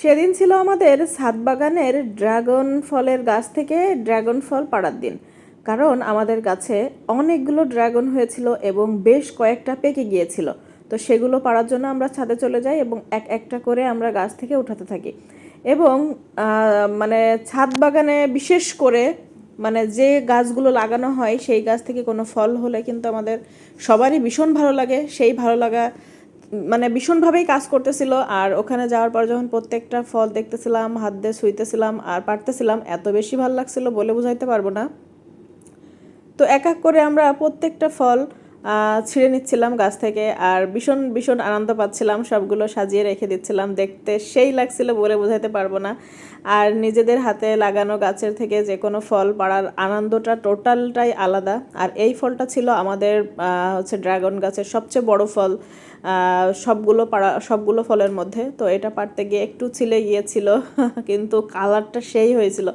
সেদিন ছিল আমাদের ছাদ বাগানের ড্রাগন ফলের গাছ থেকে ড্রাগন ফল পাড়ার দিন। কারণ আমাদের গাছে অনেকগুলো ড্রাগন হয়েছিল এবং বেশ কয়েকটা পেকে গিয়েছিল। তো সেগুলো পাড়ার জন্য আমরা ছাদে চলে যাই এবং এক একটা করে আমরা গাছ থেকে উঠাতে থাকি। এবং মানে ছাদ বাগানে বিশেষ করে মানে যে গাছগুলো লাগানো হয়, সেই গাছ থেকে কোনো ফল হলে কিন্তু আমাদের সবারই ভীষণ ভালো লাগে। সেই ভালো লাগা মানে ভীষণভাবেই কাজ করতেছিল, আর ওখানে যাওয়ার পর যখন প্রত্যেকটা ফল দেখতেছিলাম, হাত দিয়ে শুইতেছিলাম আর পারতেছিলাম, এত বেশি ভালো লাগছিল বলে বুঝাইতে পারব না। তো এক এক করে আমরা প্রত্যেকটা ফল ছিঁড়ে নিচ্ছিলাম গাছ থেকে আর ভীষণ ভীষণ আনন্দ পাচ্ছিলাম। সবগুলো সাজিয়ে রেখে দিচ্ছিলাম। দেখতে সেই লাগছিল বলে বোঝাতে পারব না। আর নিজেদের হাতে লাগানো গাছের থেকে যে কোনো ফল পাড়ার আনন্দটা টোটালটাই আলাদা। আর এই ফলটা ছিল আমাদের হচ্ছে ড্রাগন গাছের সবচেয়ে বড় ফল সবগুলো পাড়া, সবগুলো ফলের মধ্যে। তো এটা পারতে গিয়ে একটু ছিলে গিয়েছিল, কিন্তু কালারটা সেই হয়েছিল।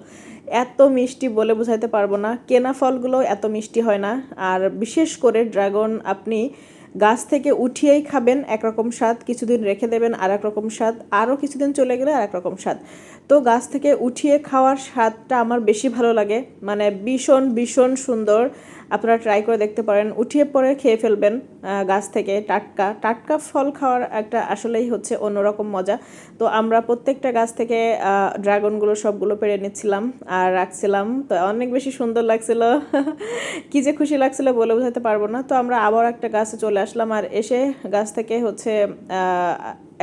এত মিষ্টি বলে বোঝাইতে পারব না। কেনা ফলগুলো এত মিষ্টি হয় না। আর বিশেষ করে ড্রাগন আপনি গাছ থেকে উঠিয়েই খাবেন, একরকম স্বাদ, কিছুদিন রেখে দেবেন আর এক রকম স্বাদ, আরও কিছুদিন চলে গেলে আর রকম স্বাদ। তো গাছ থেকে উঠিয়ে খাওয়ার স্বাদটা আমার বেশি ভালো লাগে মানে ভীষণ ভীষণ সুন্দর। আপনারা ট্রাই করে দেখতে পারেন, উঠিয়ে পরে খেয়ে ফেলবেন গাছ থেকে টাটকা। টাটকা ফল খাওয়ার একটা আসলেই হচ্ছে অন্যরকম মজা। তো আমরা প্রত্যেকটা গাছ থেকে ড্রাগনগুলো সবগুলো পেরে নিচ্ছিলাম আর রাখছিলাম। তো অনেক বেশি সুন্দর লাগছিল। কি যে খুশি লাগছিল বলে বোঝাতে পারব না। তো আমরা আবার একটা গাছে চলে আসলাম আর এসে গাছ থেকে হচ্ছে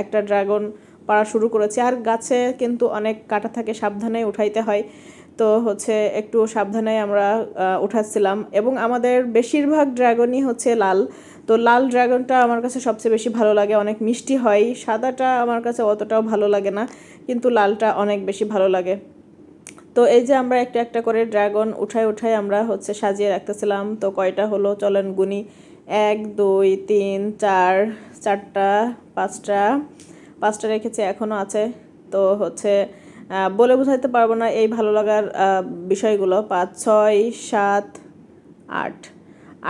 একটা ড্রাগন পাড়া শুরু করেছি। আর গাছে কিন্তু অনেক কাটা থাকে, সাবধানে উঠাইতে হয়। তো হচ্ছে একটু সাবধানে আমরা উঠাচ্ছিলাম। এবং আমাদের বেশিরভাগ ড্রাগনই হচ্ছে লাল। তো লাল ড্রাগনটা আমার কাছে সবচেয়ে বেশি ভালো লাগে। অনেক মিষ্টি হয়। সাদাটা আমার কাছে অতটাও ভালো লাগে না। কিন্তু লালটা অনেক বেশি ভালো লাগে। তো এই যে আমরা একটা একটা করে ড্রাগন উঠাই উঠাই আমরা হচ্ছে সাজিয়ে রাখতেছিলাম। তো কয়টা হলো? চলেন গুনি। এক, দুই, তিন, চার, চারটা, পাঁচটা পাঁচটা রেখেছি এখনও আছে। তো হচ্ছে বলে বোঝাতে পারব না এই ভালো লাগার বিষয়গুলো। পাঁচ, ছয়, সাত, আট।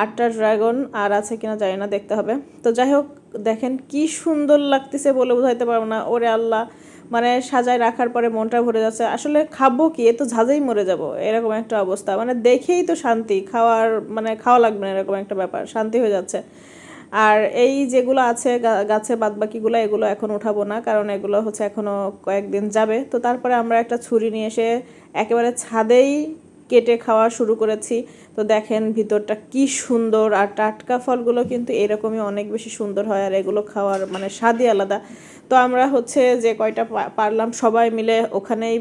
আটটা ড্রাগন আর আছে কিনা জানি না, দেখতে হবে। তো যাই হোক, দেখেন কি সুন্দর লাগতেছে বলে বোঝাইতে পারব না। ওরে আল্লাহ মানে সাজায় রাখার পরে মনটা ভরে যাচ্ছে। আসলে খাব কি? এ তো ঝাঁজেই মরে যাব। এরকম একটা অবস্থা। মানে দেখেই তো শান্তি। খাওয়ার মানে খাওয়া লাগবে না এরকম একটা ব্যাপার। শান্তি হয়ে যাচ্ছে। আর এই যেগুলো আছে গাছে বাদবাকিগুলো, এগুলো এখন উঠাবো না। কারণ এগুলো হচ্ছে এখনও কয়েকদিন যাবে। তো তারপরে আমরা একটা ছুরি নিয়ে এসে একেবারে ছাদেই কেটে খাওয়া শুরু করেছি। তো দেখেন ভিতরটা কি সুন্দর। আর টাটকা ফলগুলো কিন্তু এরকমই অনেক বেশি সুন্দর হয়। আর এগুলো খাওয়ার মানে স্বাদই আলাদা। তো আমরা হচ্ছে যে কয়টা পারলাম, সবাই মিলে ওখানেই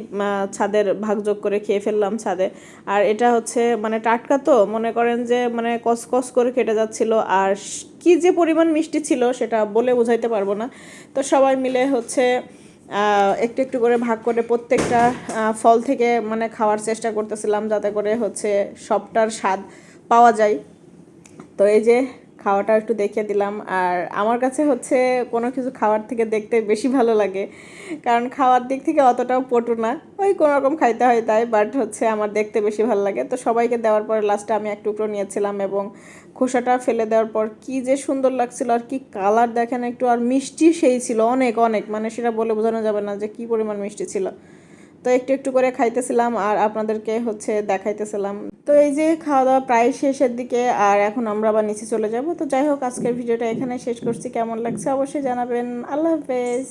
ছাদের ভাগযোগ করে খেয়ে ফেললাম ছাদে। আর এটা হচ্ছে মানে টাটকা তো, মনে করেন যে মানে কসকস করে কেটে যাচ্ছিল। আর কি যে পরিমাণ মিষ্টি ছিল সেটা বলে বোঝাইতে পারব না। তো সবাই মিলে হচ্ছে একটু একটু করে ভাগ করে প্রত্যেকটা ফল থেকে মানে খাওয়ার চেষ্টা করতেছিলাম যাতে করে হচ্ছে সবটার স্বাদ পাওয়া যায়। তো এই যে খাওয়াটা একটু দেখিয়ে দিলাম। আর আমার কাছে হচ্ছে কোনো কিছু খাওয়ার থেকে দেখতে বেশি ভালো লাগে। কারণ খাওয়ার দিক থেকে অতটাও পটু না। ওই কোনো রকম খাইতে হয় তাই বাট হচ্ছে আমার দেখতে বেশি ভালো লাগে। তো সবাইকে দেওয়ার পরে লাস্টে আমি এক টুকরো নিয়েছিলাম এবং খোসাটা ফেলে দেওয়ার পর কি যে সুন্দর লাগছিল আর কি কালার দেখেন একটু। আর মিষ্টি সেই ছিল অনেক অনেক। মানে সেটা বলে বোঝানো যাবে না যে কি পরিমাণ মিষ্টি ছিল। তো একটু একটু করে খাইতেছিলাম আর আপনাদেরকে হচ্ছে দেখাইতেছিলাম। তো এই যে খাওয়া দাওয়া প্রায় শেষের দিকে আর এখন আমরা আবার নিচে চলে যাব। তো যাই হোক, আজকের ভিডিওটা এখানে শেষ করছি। কেমন লাগছে অবশ্যই জানাবেন। আল্লাহ হাফেজ।